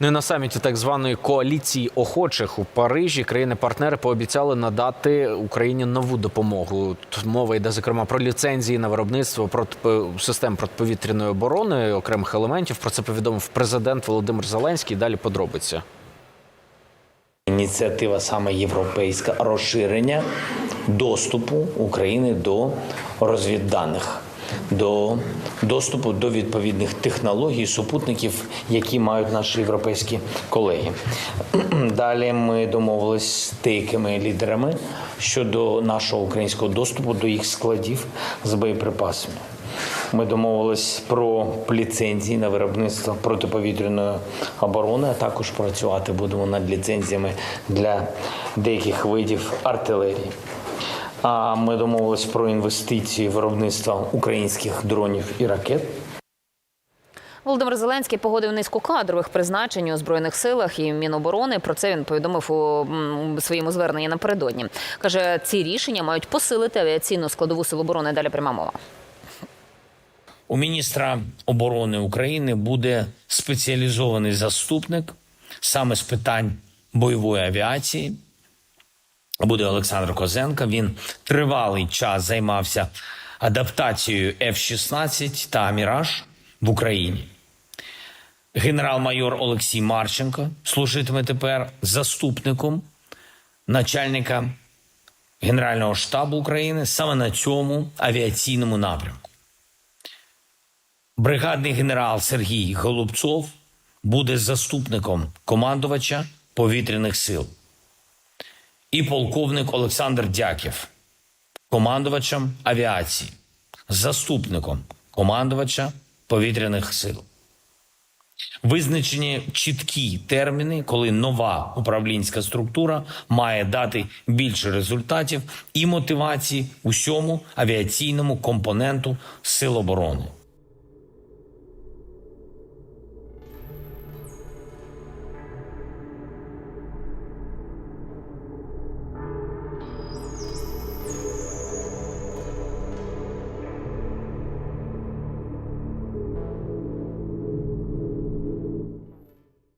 Ну і на саміті так званої коаліції охочих у Парижі країни-партнери пообіцяли надати Україні нову допомогу. Тут мова йде зокрема про ліцензії на виробництво протипо- систем протиповітряної оборони окремих елементів. Про це повідомив президент Володимир Зеленський. Далі подробиці. Ініціатива саме європейська розширення доступу України до розвідданих, до доступу до відповідних технологій, супутників, які мають наші європейські колеги. Далі ми домовились з деякими лідерами щодо нашого українського доступу до їх складів з боєприпасами. Ми домовились про ліцензії на виробництво протиповітряної оборони, а також працювати будемо над ліцензіями для деяких видів артилерії. А ми домовились про інвестиції в виробництво українських дронів і ракет. Володимир Зеленський погодив низку кадрових призначень у збройних силах і Міноборони. Про це він повідомив у своєму зверненні напередодні. каже, ці рішення мають посилити авіаційну складову сил оборони. Далі пряма мова. У міністра оборони України буде спеціалізований заступник саме з питань бойової авіації. Буде Олександр Козенко. Він тривалий час займався адаптацією F-16 та Міраж в Україні. Генерал-майор Олексій Марченко служитиме тепер заступником начальника Генерального штабу України саме на цьому авіаційному напрямку. Бригадний генерал Сергій Голубцов буде заступником командувача повітряних сил. І полковник Олександр Дяків, командувачем авіації, заступником командувача повітряних сил. Визначені чіткі терміни, коли нова управлінська структура має дати більше результатів і мотивації усьому авіаційному компоненту Сил оборони.